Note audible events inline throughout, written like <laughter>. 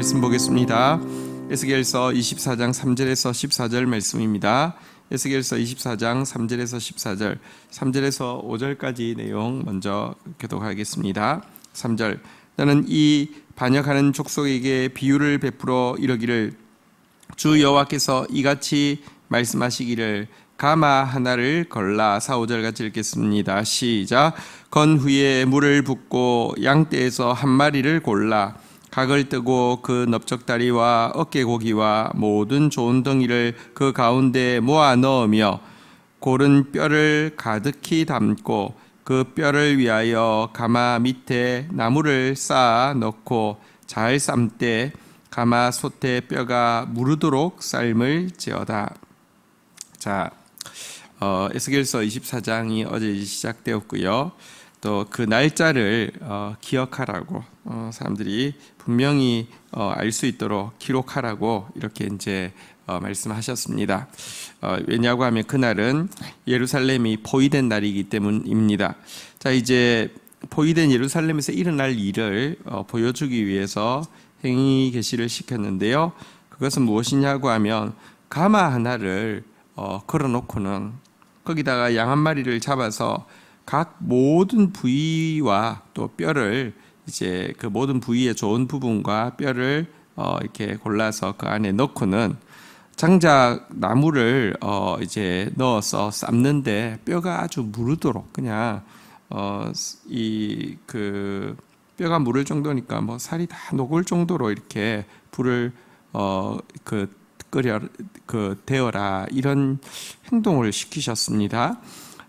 말씀 보겠습니다. 에스겔서 24장 3절에서 14절 말씀입니다. 에스겔서 24장 3절에서 14절, 3절에서 5절까지 내용 먼저 교독하겠습니다. 3절 나는 이 반역하는 족속에게 비유를 베풀어 이러기를 주 여호와께서 이같이 말씀하시기를 가마 하나를 걸라 4, 5절 같이 읽겠습니다. 시작 건 후에 물을 붓고 양떼에서 한 마리를 골라 각을 뜨고 그 넓적다리와 어깨고기와 모든 좋은 덩이를 그 가운데 모아 넣으며 고른 뼈를 가득히 담고 그 뼈를 위하여 가마 밑에 나무를 쌓아 넣고 잘 삶되 가마 솥에 뼈가 무르도록 삶을 지어다. 자, 어, 에스겔서 24장이 어제 시작되었고요. 또 그 날짜를 어, 기억하라고 어, 사람들이 분명히 어, 알 수 있도록 기록하라고 이렇게 이제 어, 말씀하셨습니다. 어, 왜냐고 하면 그날은 예루살렘이 포위된 날이기 때문입니다. 자 이제 포위된 예루살렘에서 일어날 일을 어, 보여주기 위해서 행위 계시를 시켰는데요. 그것은 무엇이냐고 하면 가마 하나를 어, 걸어놓고는 거기다가 양 한 마리를 잡아서 각 모든 부위와 또 뼈를 이제 그 모든 부위의 좋은 부분과 뼈를 어, 이렇게 골라서 그 안에 넣고는 장작 나무를 어, 이제 넣어서 삶는데 뼈가 아주 무르도록 그냥 어, 이 그 뼈가 무를 정도니까 뭐 살이 다 녹을 정도로 이렇게 불을 어그 끓여 그 데워라 이런 행동을 시키셨습니다.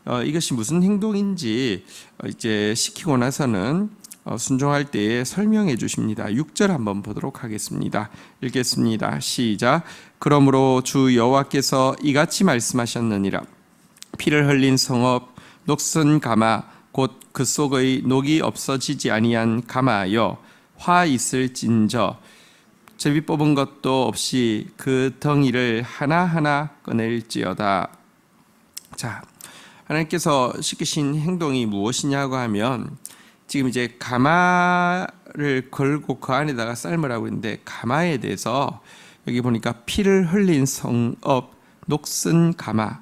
어, 이것이 무슨 행동인지 어, 이제 시키고 나서는 어, 순종할 때에 설명해 주십니다. 6절 한번 보도록 하겠습니다. 읽겠습니다. 시작. 그러므로 주 여호와께서 이같이 말씀하셨느니라. 피를 흘린 성읍 녹슨 가마 곧 그 속의 녹이 없어지지 아니한 가마여 화 있을진저 제비 뽑은 것도 없이 그 덩이를 하나하나 꺼낼지어다. 자, 하나님께서 시키신 행동이 무엇이냐고 하면 지금 이제 가마를 걸고 그 안에다가 삶으라고 했는데 가마에 대해서 여기 보니까 피를 흘린 성읍 녹슨 가마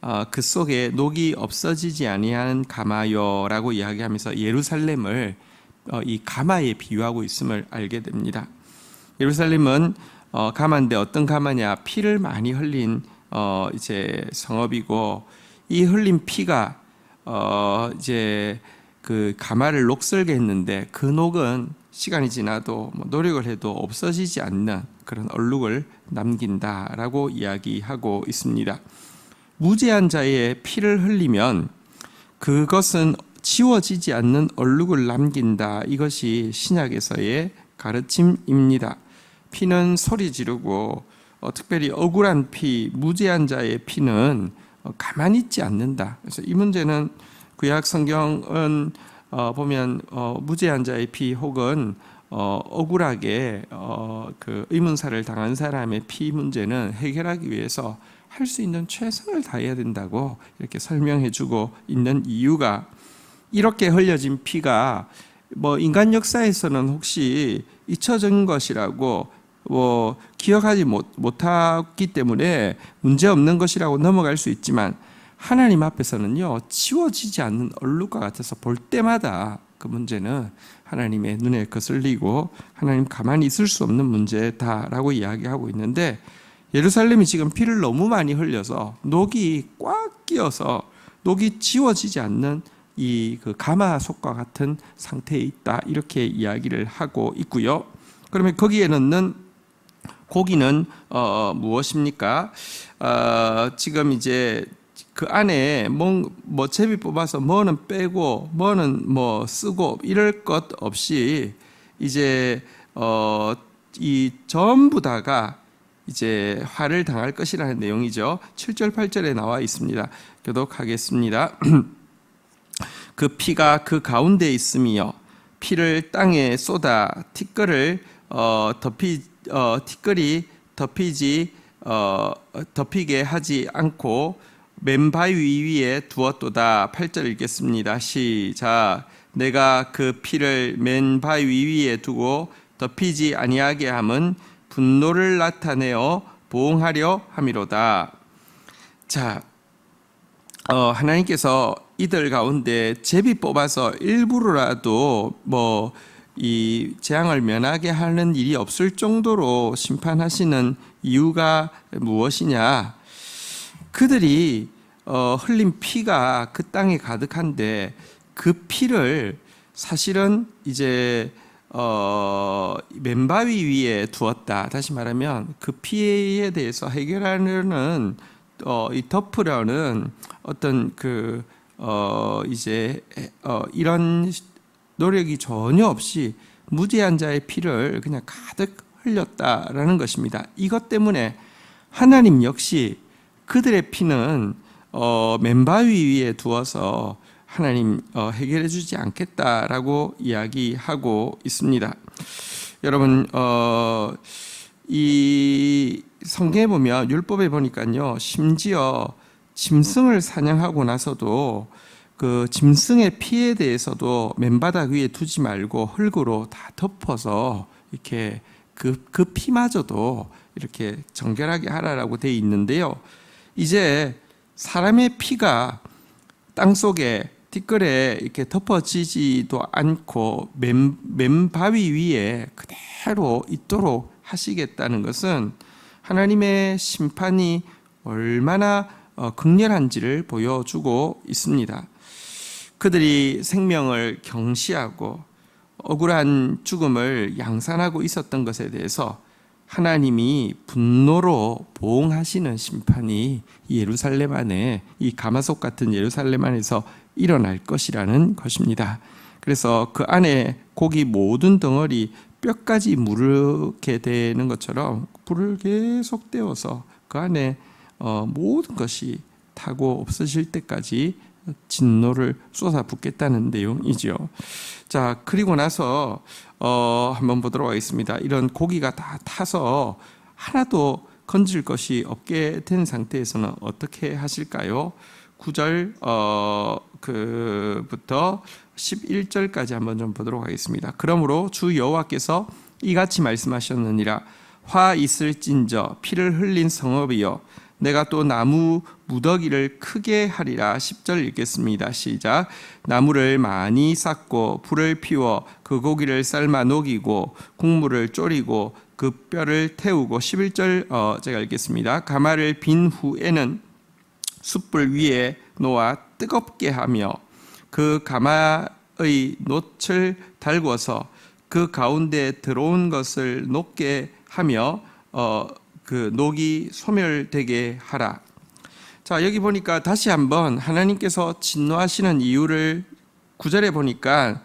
어, 그 속에 녹이 없어지지 아니하는 가마요라고 이야기하면서 예루살렘을 어, 이 가마에 비유하고 있음을 알게 됩니다. 예루살렘은 어, 가마인데 어떤 가마냐? 피를 많이 흘린 어, 이제 성읍이고 이 흘린 피가 어, 이제 그 가마를 녹슬게 했는데 그 녹은 시간이 지나도 뭐 노력을 해도 없어지지 않는 그런 얼룩을 남긴다라고 이야기하고 있습니다. 무죄한 자의 피를 흘리면 그것은 지워지지 않는 얼룩을 남긴다. 이것이 신약에서의 가르침입니다. 피는 소리 지르고 어, 특별히 억울한 피, 무죄한 자의 피는 어, 가만히 있지 않는다. 그래서 이 문제는 구약 성경은 어, 보면 어, 무죄한 자의 피 혹은 어, 억울하게 어, 그 의문사를 당한 사람의 피 문제는 해결하기 위해서 할 수 있는 최선을 다해야 된다고 이렇게 설명해주고 있는 이유가 이렇게 흘려진 피가 뭐 인간 역사에서는 혹시 잊혀진 것이라고 뭐 기억하지 못, 못하기 때문에 문제 없는 것이라고 넘어갈 수 있지만 하나님 앞에서는요 지워지지 않는 얼룩과 같아서 볼 때마다 그 문제는 하나님의 눈에 거슬리고 하나님 가만히 있을 수 없는 문제다라고 이야기하고 있는데 예루살렘이 지금 피를 너무 많이 흘려서 녹이 꽉 끼어서 녹이 지워지지 않는 이 그 가마솥과 같은 상태에 있다 이렇게 이야기를 하고 있고요. 그러면 거기에 넣는 고기는 어, 무엇입니까? 어, 지금 이제 그 안에 뭐, 뭐 제비 뽑아서 뭐는 빼고 뭐는 뭐 쓰고 이럴 것 없이 이제 어, 이 전부 다가 이제 화를 당할 것이라는 내용이죠. 7절 8절에 나와 있습니다. 교독하겠습니다. <clears throat> 그 피가 그 가운데 있으며 피를 땅에 쏟아 티끌을 어, 덮이 어, 티끌이 덮이지 어, 덮이게 하지 않고 맨바위 위에 두었도다 8절 읽겠습니다. 시작. 내가 그 피를 맨바위 위에 두고 덮이지 아니하게 함은 분노를 나타내어 보응하려 함이로다. 자, 어, 하나님께서 이들 가운데 제비 뽑아서 일부러라도 뭐 이 재앙을 면하게 하는 일이 없을 정도로 심판하시는 이유가 무엇이냐? 그들이 어, 흘린 피가 그 땅에 가득한데 그 피를 사실은 이제 어, 맨바위 위에 두었다. 다시 말하면 그 피에 대해서 해결하려는 어, 이 덮으려는 어떤 그 어, 이제 어, 이런 노력이 전혀 없이 무죄한 자의 피를 그냥 가득 흘렸다라는 것입니다. 이것 때문에 하나님 역시 그들의 피는 어, 맨바위 위에 두어서 하나님 어, 해결해 주지 않겠다라고 이야기하고 있습니다. 여러분 어, 이 성경에 보면 율법에 보니까요 심지어 짐승을 사냥하고 나서도 그 짐승의 피에 대해서도 맨바닥 위에 두지 말고 흙으로 다 덮어서 이렇게 그, 그 피마저도 이렇게 정결하게 하라라고 돼 있는데요. 이제 사람의 피가 땅 속에 티끌에 이렇게 덮어지지도 않고 맨, 맨바위 위에 그대로 있도록 하시겠다는 것은 하나님의 심판이 얼마나 어, 극렬한지를 보여주고 있습니다. 그들이 생명을 경시하고 억울한 죽음을 양산하고 있었던 것에 대해서 하나님이 분노로 보응하시는 심판이 예루살렘 안에 이 가마솥 같은 예루살렘 안에서 일어날 것이라는 것입니다. 그래서 그 안에 고기 모든 덩어리 뼈까지 무르게 되는 것처럼 불을 계속 떼어서 그 안에 어, 모든 것이 타고 없어질 때까지 진노를 쏟아붓겠다는 내용이죠. 자 그리고 나서 어, 한번 보도록 하겠습니다. 이런 고기가 다 타서 하나도 건질 것이 없게 된 상태에서는 어떻게 하실까요? 9절 어, 그부터 11절까지 한번 좀 보도록 하겠습니다. 그러므로 주 여호와께서 이같이 말씀하셨느니라 화 있을진저 피를 흘린 성읍이여 내가 또 나무 무더기를 크게 하리라 10절 읽겠습니다. 시작. 나무를 많이 쌓고 불을 피워 그 고기를 삶아 녹이고 국물을 졸이고 그 뼈를 태우고 11절 어, 제가 읽겠습니다. 가마를 빈 후에는 숯불 위에 놓아 뜨겁게 하며 그 가마의 놋을 달궈서 그 가운데 들어온 것을 녹게 하며 어, 그 녹이 소멸되게 하라. 자 여기 보니까 다시 한번 하나님께서 진노하시는 이유를 구절에 보니까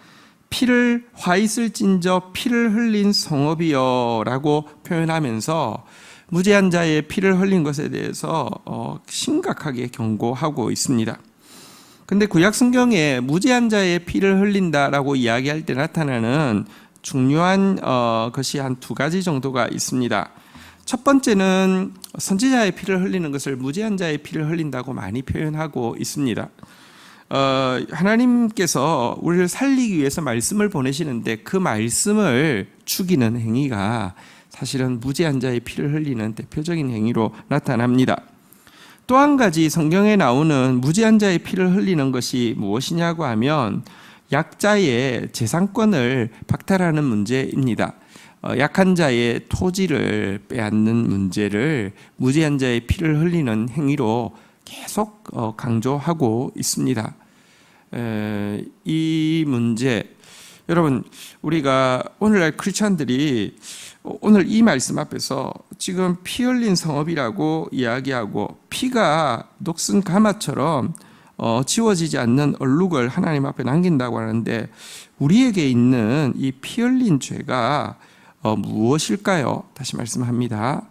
피를 화 있을진저 피를 흘린 성업이여라고 표현하면서 무죄한 자의 피를 흘린 것에 대해서 어, 심각하게 경고하고 있습니다. 근데 구약 성경에 무죄한 자의 피를 흘린다라고 이야기할 때 나타나는 중요한 어, 것이 한 두 가지 정도가 있습니다. 첫 번째는 선지자의 피를 흘리는 것을 무죄한 자의 피를 흘린다고 많이 표현하고 있습니다. 어, 하나님께서 우리를 살리기 위해서 말씀을 보내시는데 그 말씀을 죽이는 행위가 사실은 무죄한 자의 피를 흘리는 대표적인 행위로 나타납니다. 또 한 가지 성경에 나오는 무죄한 자의 피를 흘리는 것이 무엇이냐고 하면 약자의 재산권을 박탈하는 문제입니다. 어, 약한 자의 토지를 빼앗는 문제를 무죄한 자의 피를 흘리는 행위로 계속 어, 강조하고 있습니다. 이 문제 여러분 우리가 오늘날 크리스천들이 오늘 이 말씀 앞에서 지금 피 흘린 성업이라고 이야기하고 피가 녹슨 가마처럼 어, 지워지지 않는 얼룩을 하나님 앞에 남긴다고 하는데 우리에게 있는 이 피 흘린 죄가 어, 무엇일까요? 다시 말씀합니다.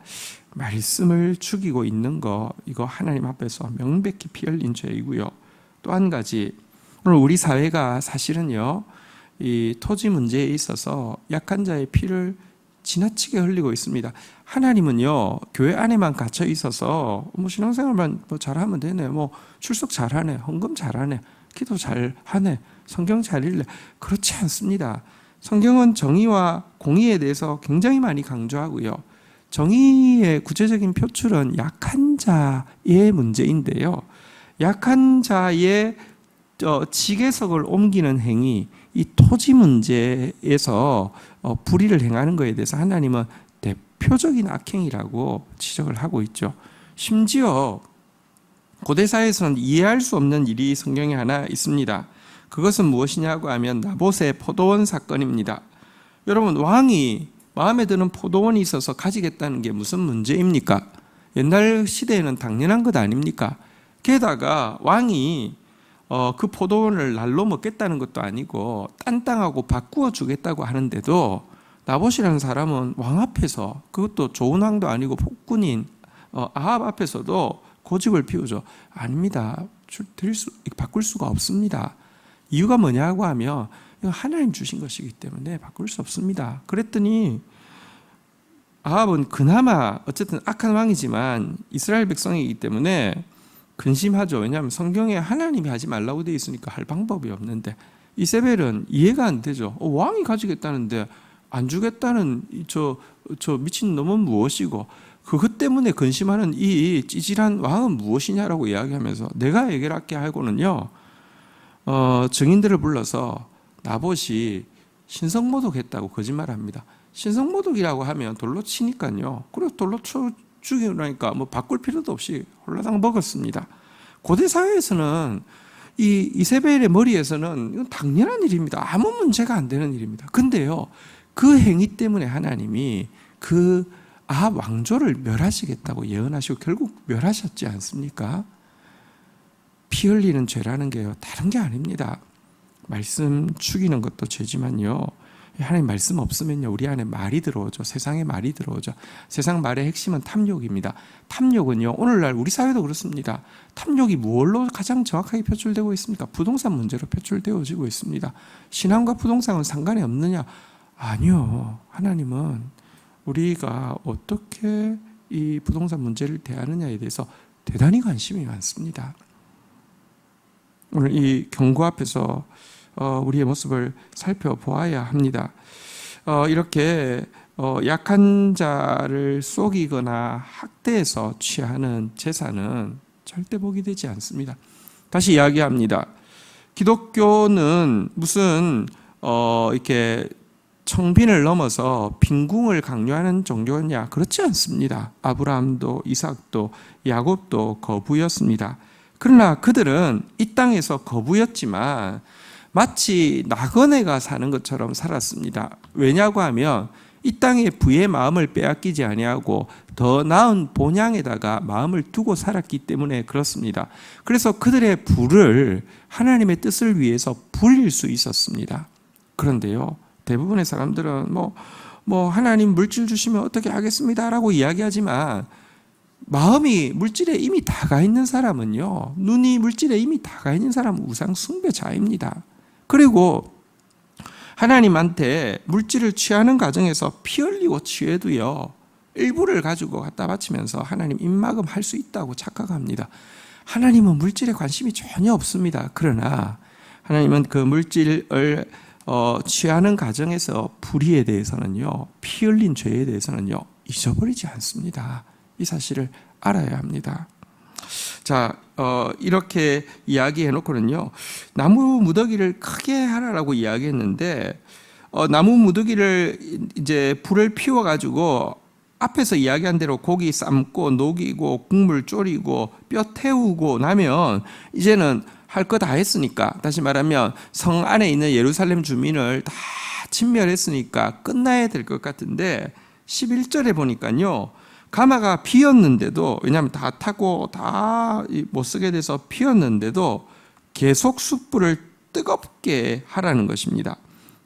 말씀을 죽이고 있는 거 이거 하나님 앞에서 명백히 피 흘린 죄이고요. 또 한 가지 오늘 우리 사회가 사실은요 이 토지 문제에 있어서 약한 자의 피를 지나치게 흘리고 있습니다. 하나님은요 교회 안에만 갇혀 있어서 뭐 신앙생활만 뭐 잘하면 되네, 뭐 출석 잘하네, 헌금 잘하네, 기도 잘하네, 성경 잘 읽네 그렇지 않습니다. 성경은 정의와 공의에 대해서 굉장히 많이 강조하고요. 정의의 구체적인 표출은 약한 자의 문제인데요. 약한 자의 어, 지게석을 옮기는 행위, 이 토지 문제에서 어, 불의를 행하는 것에 대해서 하나님은 대표적인 악행이라고 지적을 하고 있죠. 심지어 고대 사회에서는 이해할 수 없는 일이 성경에 하나 있습니다. 그것은 무엇이냐고 하면 나봇의 포도원 사건입니다. 여러분 왕이 마음에 드는 포도원이 있어서 가지겠다는 게 무슨 문제입니까? 옛날 시대에는 당연한 것 아닙니까? 게다가 왕이 어, 그 포도원을 날로 먹겠다는 것도 아니고 딴 땅하고 바꾸어 주겠다고 하는데도 나봇이라는 사람은 왕 앞에서 그것도 좋은 왕도 아니고 폭군인 어, 아합 앞에서도 고집을 피우죠. 아닙니다. 줄- 드릴 수, 바꿀 수가 없습니다. 이유가 뭐냐고 하면 하나님 주신 것이기 때문에 바꿀 수 없습니다. 그랬더니 아합은 그나마 어쨌든 악한 왕이지만 이스라엘 백성이기 때문에 근심하죠. 왜냐하면 성경에 하나님이 하지 말라고 되어 있으니까 할 방법이 없는데 이세벨은 이해가 안 되죠. 어, 왕이 가지겠다는데 안 주겠다는 이 저, 저 미친 놈은 무엇이고 그것 때문에 근심하는 이 찌질한 왕은 무엇이냐라고 이야기하면서 내가 해결할게 하고는요 어, 증인들을 불러서 나봇이 신성모독했다고 거짓말합니다. 신성모독이라고 하면 돌로 치니까요. 그리고 돌로 쳐 죽이니까 뭐 바꿀 필요도 없이 홀라당 먹었습니다. 고대 사회에서는 이 이세벨의 머리에서는 이건 당연한 일입니다. 아무 문제가 안 되는 일입니다. 근데요, 그 행위 때문에 하나님이 그 아합 왕조를 멸하시겠다고 예언하시고 결국 멸하셨지 않습니까? 피 흘리는 죄라는 게요 다른 게 아닙니다. 말씀 죽이는 것도 죄지만요. 하나님 말씀 없으면요 우리 안에 말이 들어오죠. 세상에 말이 들어오죠. 세상 말의 핵심은 탐욕입니다. 탐욕은요 오늘날 우리 사회도 그렇습니다. 탐욕이 무엇로 가장 정확하게 표출되고 있습니까? 부동산 문제로 표출되어지고 있습니다. 신앙과 부동산은 상관이 없느냐? 아니요. 하나님은 우리가 어떻게 이 부동산 문제를 대하느냐에 대해서 대단히 관심이 많습니다. 오늘 이 경고 앞에서 어, 우리의 모습을 살펴보아야 합니다. 어, 이렇게 어, 약한 자를 속이거나 학대해서 취하는 재산은 절대 복이 되지 않습니다. 다시 이야기합니다. 기독교는 무슨 어, 이렇게 청빈을 넘어서 빈궁을 강요하는 종교냐? 그렇지 않습니다. 아브라함도 이삭도 야곱도 거부였습니다. 그러나 그들은 이 땅에서 거부였지만 마치 나그네가 사는 것처럼 살았습니다. 왜냐고 하면 이 땅의 부의 마음을 빼앗기지 아니하고 더 나은 본향에다가 마음을 두고 살았기 때문에 그렇습니다. 그래서 그들의 부를 하나님의 뜻을 위해서 불릴 수 있었습니다. 그런데요, 대부분의 사람들은 뭐, 뭐 하나님 물질 주시면 어떻게 하겠습니다라고 이야기하지만 마음이 물질에 이미 다가 있는 사람은요, 눈이 물질에 이미 다가 있는 사람은 우상 숭배자입니다. 그리고 하나님한테 물질을 취하는 과정에서 피 흘리고 취해도요, 일부를 가지고 갖다 바치면서 하나님 입막음 할 수 있다고 착각합니다. 하나님은 물질에 관심이 전혀 없습니다. 그러나 하나님은 그 물질을 어, 취하는 과정에서 불의에 대해서는요, 피 흘린 죄에 대해서는요, 잊어버리지 않습니다. 이 사실을 알아야 합니다. 자, 어, 이렇게 이야기해 놓고는요, 나무 무더기를 크게 하라라고 이야기했는데, 어, 나무 무더기를 이제 불을 피워가지고 앞에서 이야기한 대로 고기 삶고 녹이고 국물 졸이고 뼈 태우고 나면 이제는 할 거 다 했으니까 다시 말하면 성 안에 있는 예루살렘 주민을 다 침멸했으니까 끝나야 될 것 같은데 11절에 보니까요. 가마가 비었는데도 왜냐하면 다 타고 다 못 쓰게 돼서 피었는데도 계속 숯불을 뜨겁게 하라는 것입니다.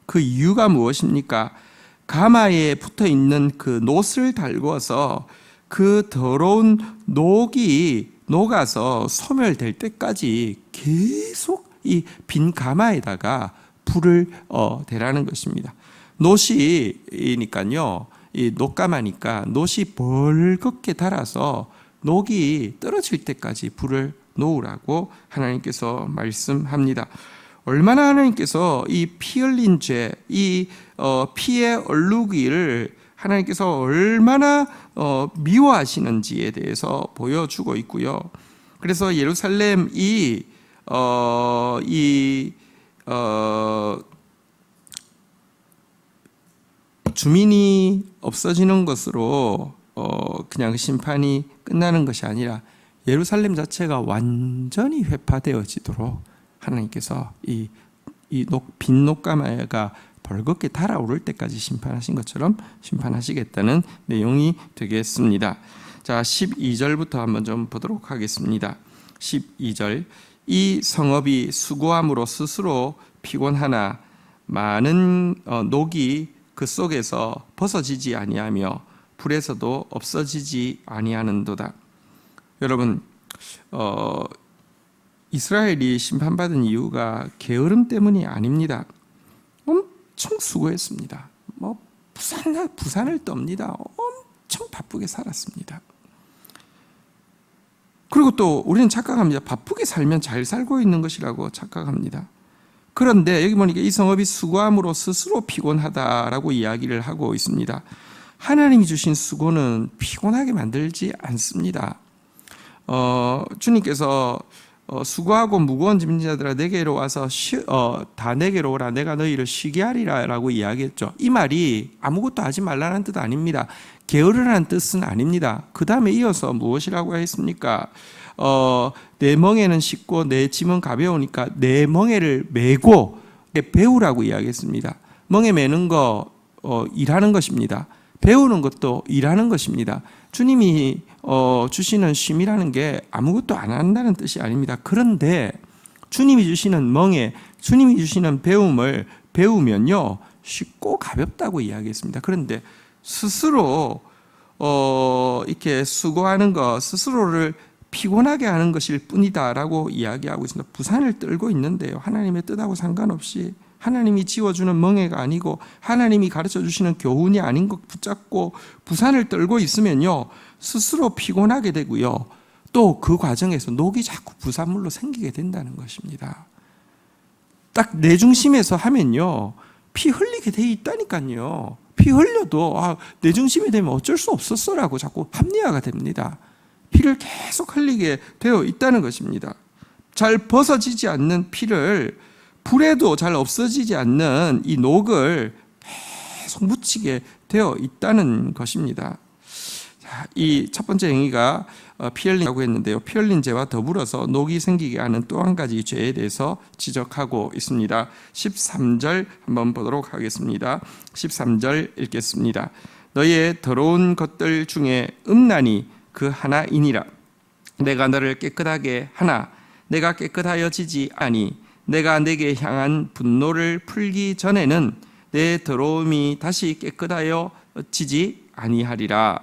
그 이유가 무엇입니까? 가마에 붙어 있는 그 놋을 달궈서 그 더러운 녹이 녹아서 소멸될 때까지 계속 이 빈 가마에다가 불을 어, 대라는 것입니다. 놋이니까요. 이 녹가마니까 놋이 벌겋게 달아서 녹이 떨어질 때까지 불을 놓으라고 하나님께서 말씀합니다. 얼마나 하나님께서 이 피 흘린 죄, 이 어, 피의 얼룩이를 하나님께서 얼마나 어, 미워하시는지에 대해서 보여주고 있고요. 그래서 예루살렘이 어, 이 어, 주민이 없어지는 것으로 어, 그냥 심판이 끝나는 것이 아니라 예루살렘 자체가 완전히 회파되어지도록 하나님께서 이, 이 녹, 빈 녹가마가 벌겋게 달아오를 때까지 심판하신 것처럼 심판하시겠다는 내용이 되겠습니다. 자, 12절부터 한번 좀 보도록 하겠습니다. 12절. 이 성읍이 수고함으로 스스로 피곤하나 많은 어, 녹이 그 속에서 벗어지지 아니하며 불에서도 없어지지 아니하는도다. 여러분, 어, 이스라엘이 심판받은 이유가 게으름 때문이 아닙니다. 엄청 수고했습니다. 뭐 부산 부산을 떱니다. 엄청 바쁘게 살았습니다. 그리고 또 우리는 착각합니다. 바쁘게 살면 잘 살고 있는 것이라고 착각합니다. 그런데 여기 보니까 이 성읍이 수고함으로 스스로 피곤하다라고 이야기를 하고 있습니다. 하나님이 주신 수고는 피곤하게 만들지 않습니다. 어, 주님께서 어, 수고하고 무거운 짐진 자들아 내게로 와서 쉬, 어, 다 내게로 오라 내가 너희를 쉬게 하리라라고 이야기했죠. 이 말이 아무것도 하지 말라는 뜻 아닙니다. 게으르라는 뜻은 아닙니다. 그 다음에 이어서 무엇이라고 했습니까? 어, 내 멍에는 쉽고 내 짐은 가벼우니까 내 멍에를 메고 배우라고 이야기했습니다. 멍에 매는 거 어, 일하는 것입니다. 배우는 것도 일하는 것입니다. 주님이 어, 주시는 쉼이라는 게 아무것도 안 한다는 뜻이 아닙니다. 그런데 주님이 주시는 멍에 주님이 주시는 배움을 배우면요 쉽고 가볍다고 이야기했습니다. 그런데 스스로 어, 이렇게 수고하는 것 스스로를 피곤하게 하는 것일 뿐이다라고 이야기하고 있습니다. 부산을 떨고 있는데요. 하나님의 뜻하고 상관없이 하나님이 지워주는 멍해가 아니고 하나님이 가르쳐 주시는 교훈이 아닌 것 붙잡고 부산을 떨고 있으면요 스스로 피곤하게 되고요 또 그 과정에서 녹이 자꾸 부산물로 생기게 된다는 것입니다. 딱 내 중심에서 하면요 피 흘리게 돼 있다니까요. 피 흘려도 아, 내 중심이 되면 어쩔 수 없었어라고 자꾸 합리화가 됩니다. 피를 계속 흘리게 되어 있다는 것입니다. 잘 벗어지지 않는 피를 불에도 잘 없어지지 않는 이 녹을 계속 묻히게 되어 있다는 것입니다. 이 첫 번째 행위가 어, 피 흘린다고 했는데요. 피 흘린 죄와 더불어서 녹이 생기게 하는 또 한 가지 죄에 대해서 지적하고 있습니다. 13절 한번 보도록 하겠습니다. 13절 읽겠습니다. 너의 더러운 것들 중에 음란이 그 하나이니라. 내가 너를 깨끗하게 하나 내가 깨끗하여지지 아니 내가 내게 향한 분노를 풀기 전에는 내 더러움이 다시 깨끗하여지지 아니하리라.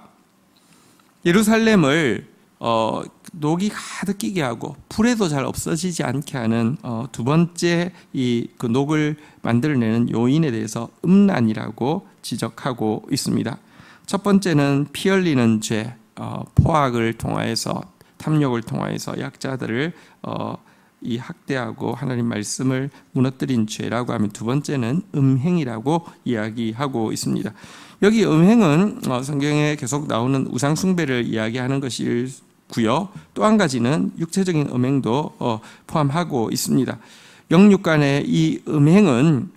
예루살렘을 어, 녹이 가득 끼게 하고 불에도 잘 없어지지 않게 하는 어, 두 번째 이 그 녹을 만들어내는 요인에 대해서 음란이라고 지적하고 있습니다. 첫 번째는 피 흘리는 죄, 어, 포악을 통하여서 탐욕을 통하여서 약자들을 어, 이 학대하고 하나님 말씀을 무너뜨린 죄라고 하면 두 번째는 음행이라고 이야기하고 있습니다. 여기 음행은 어, 성경에 계속 나오는 우상 숭배를 이야기하는 것이고요. 또 한 가지는 육체적인 음행도 어, 포함하고 있습니다. 영육 간의 이 음행은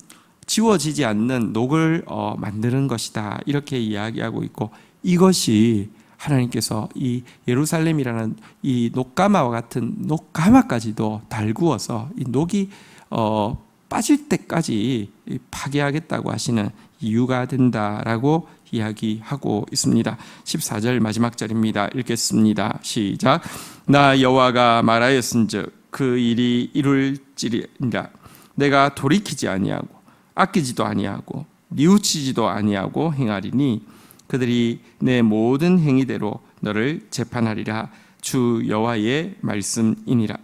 지워지지 않는 녹을 어, 만드는 것이다. 이렇게 이야기하고 있고 이것이 하나님께서 이 예루살렘이라는 이 녹가마와 같은 녹가마까지도 달구어서 이 녹이 어, 빠질 때까지 파괴하겠다고 하시는 이유가 된다라고 이야기하고 있습니다. 14절 마지막 절입니다. 읽겠습니다. 시작. 나 여호와가 말하였은즉 그 일이 이룰지리라 내가 돌이키지 아니하고 아끼지도 아니하고 뉘우치지도 아니하고 행하리니 그들이 내 모든 행위대로 너를 재판하리라 주 여호와의 말씀이니라.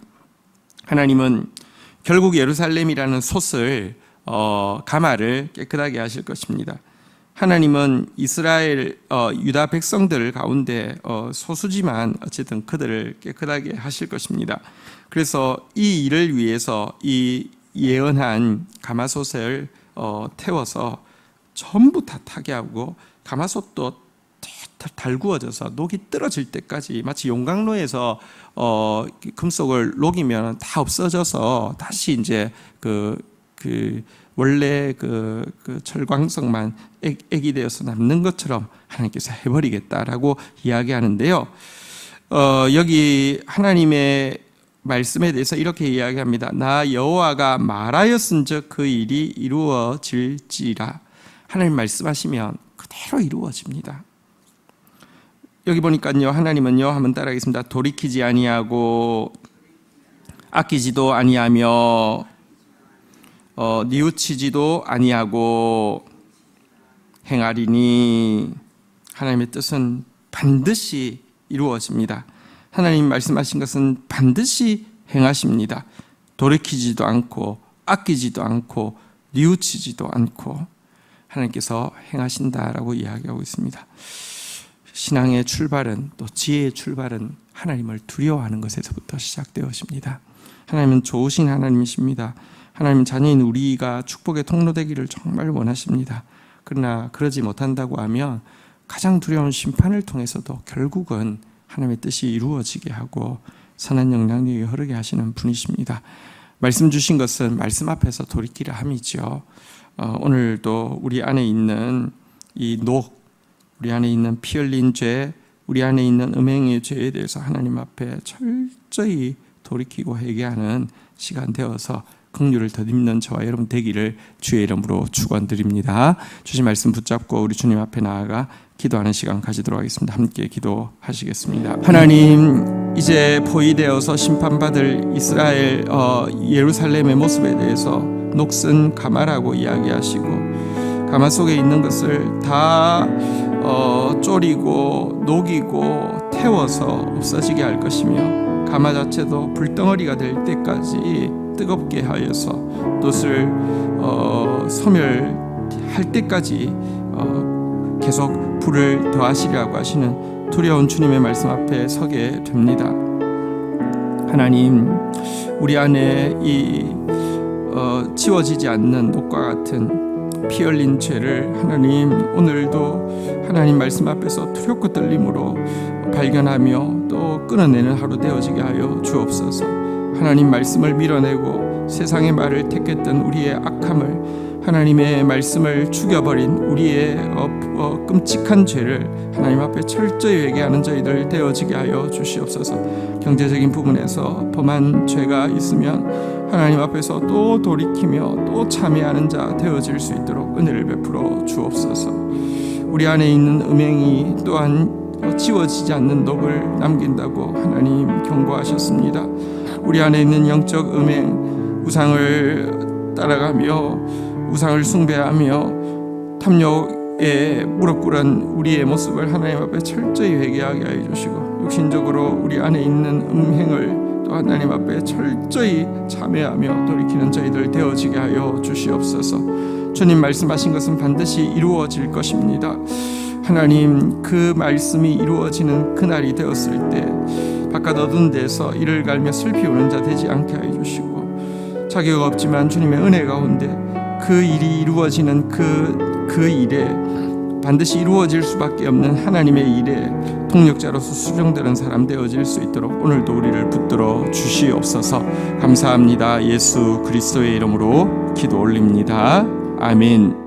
하나님은 결국 예루살렘이라는 솥을 어, 가마를 깨끗하게 하실 것입니다. 하나님은 이스라엘 어, 유다 백성들 가운데 어, 소수지만 어쨌든 그들을 깨끗하게 하실 것입니다. 그래서 이 일을 위해서 이 예언한 가마솥을 어, 태워서 전부 다 타게 하고 가마솥도 달- 달구어져서 녹이 떨어질 때까지 마치 용광로에서 어, 금속을 녹이면 다 없어져서 다시 이제 그, 그 원래 그, 그 철광석만 액, 액이 되어서 남는 것처럼 하나님께서 해버리겠다라고 이야기하는데요. 어, 여기 하나님의 말씀에 대해서 이렇게 이야기합니다. 나 여호와가 말하였은즉 그 일이 이루어질지라. 하나님 말씀하시면 그대로 이루어집니다. 여기 보니까요. 하나님은요. 한번 따라하겠습니다. 돌이키지 아니하고 아끼지도 아니하며 어, 뉘우치지도 아니하고 행하리니 하나님의 뜻은 반드시 이루어집니다. 하나님 말씀하신 것은 반드시 행하십니다. 돌이키지도 않고 아끼지도 않고 뉘우치지도 않고 하나님께서 행하신다라고 이야기하고 있습니다. 신앙의 출발은 또 지혜의 출발은 하나님을 두려워하는 것에서부터 시작되어집니다. 하나님은 좋으신 하나님이십니다. 하나님 자녀인 우리가 축복의 통로 되기를 정말 원하십니다. 그러나 그러지 못한다고 하면 가장 두려운 심판을 통해서도 결국은 하나님의 뜻이 이루어지게 하고 선한 영향력이 흐르게 하시는 분이십니다. 말씀 주신 것은 말씀 앞에서 돌이키라 함이죠. 어, 오늘도 우리 안에 있는 이 녹, 우리 안에 있는 피 흘린 죄, 우리 안에 있는 음행의 죄에 대해서 하나님 앞에 철저히 돌이키고 회개하는 시간 되어서 긍휼을 덧입는 저와 여러분 되기를 주의 이름으로 축원드립니다. 주신 말씀 붙잡고 우리 주님 앞에 나아가 기도하는 시간 가지도록 하겠습니다. 함께 기도하시겠습니다. 하나님 이제 포위되어서 심판받을 이스라엘 어, 예루살렘의 모습에 대해서 녹슨 가마라고 이야기하시고 가마 속에 있는 것을 다 어, 졸이고 녹이고 태워서 없어지게 할 것이며 가마 자체도 불덩어리가 될 때까지 뜨겁게 하여서 돛을 어, 소멸할 때까지 어, 계속 불을 더하시려고 하시는 두려운 주님의 말씀 앞에 서게 됩니다. 하나님, 우리 안에 이 어, 지워지지 않는 녹과 같은 피 흘린 죄를 하나님 오늘도 하나님 말씀 앞에서 두렵고 떨림으로 발견하며 또 끊어내는 하루 되어지게 하여 주옵소서. 하나님 말씀을 밀어내고 세상의 말을 택했던 우리의 악함을 하나님의 말씀을 죽여버린 우리의 어, 어, 끔찍한 죄를 하나님 앞에 철저히 회개하는 저희들 되어지게 하여 주시옵소서. 경제적인 부분에서 범한 죄가 있으면 하나님 앞에서 또 돌이키며 또 참여하는 자 되어질 수 있도록 은혜를 베풀어 주옵소서. 우리 안에 있는 음행이 또한 지워지지 않는 녹을 남긴다고 하나님 경고하셨습니다. 우리 안에 있는 영적 음행, 우상을 따라가며 우상을 숭배하며 탐욕에 무릎 꿇은 우리의 모습을 하나님 앞에 철저히 회개하게 하여 주시고 육신적으로 우리 안에 있는 음행을 또 하나님 앞에 철저히 참회하며 돌이키는 저희들 되어지게 하여 주시옵소서. 주님 말씀하신 것은 반드시 이루어질 것입니다. 하나님 그 말씀이 이루어지는 그날이 되었을 때 바깥 어두운 데서 이를 갈며 슬피 우는 자 되지 않게 하여 주시고 자격 없지만 주님의 은혜 가운데 그 일이 이루어지는 그 그 일에 반드시 이루어질 수밖에 없는 하나님의 일에 동력자로서 수정되는 사람 되어질 수 있도록 오늘도 우리를 붙들어 주시옵소서. 감사합니다. 예수 그리스도의 이름으로 기도 올립니다. 아멘.